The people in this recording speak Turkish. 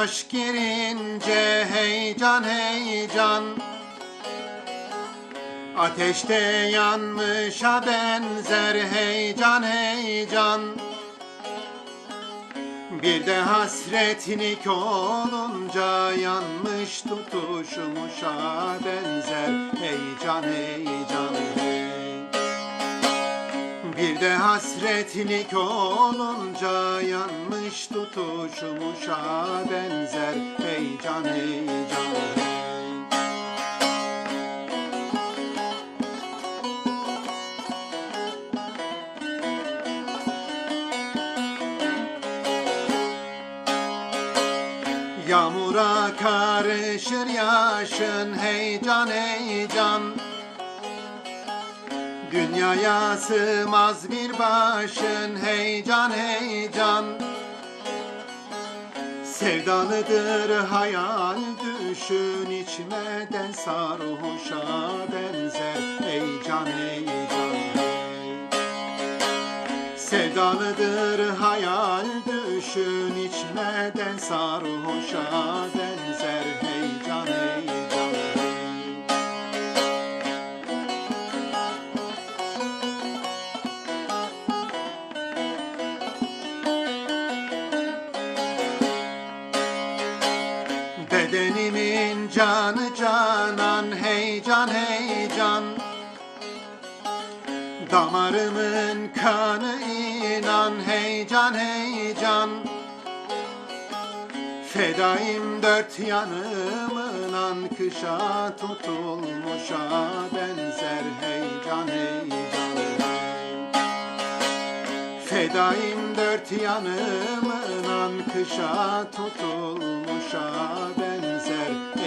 aşk girince heyecan heyecan. Ateşte yanmışa benzer heyecan heyecan. Bir de hasretlik olunca yanmış tutuşmuşa benzer heyecan heyecan Bir de hasretlik olunca yanmış tutuşmuşa benzer heyecan heyecan hey. Yağmura karışır yaşın heyecan heyecan Dünyaya sığmaz bir başın heyecan heyecan Sevdalıdır hayal düşün içmeden sarhoşa benzer heyecan hey. Sevdalıdır hayal düşün içmeden sarhoşa benzer hey. Bedenimin canı canan heyecan heyecan. Damarımın kanı inan heyecan heyecan. Fedaim dört yanımın an kışa tutulmuşa Fedaim dört yanımın an kışa tutulmuşa benzer.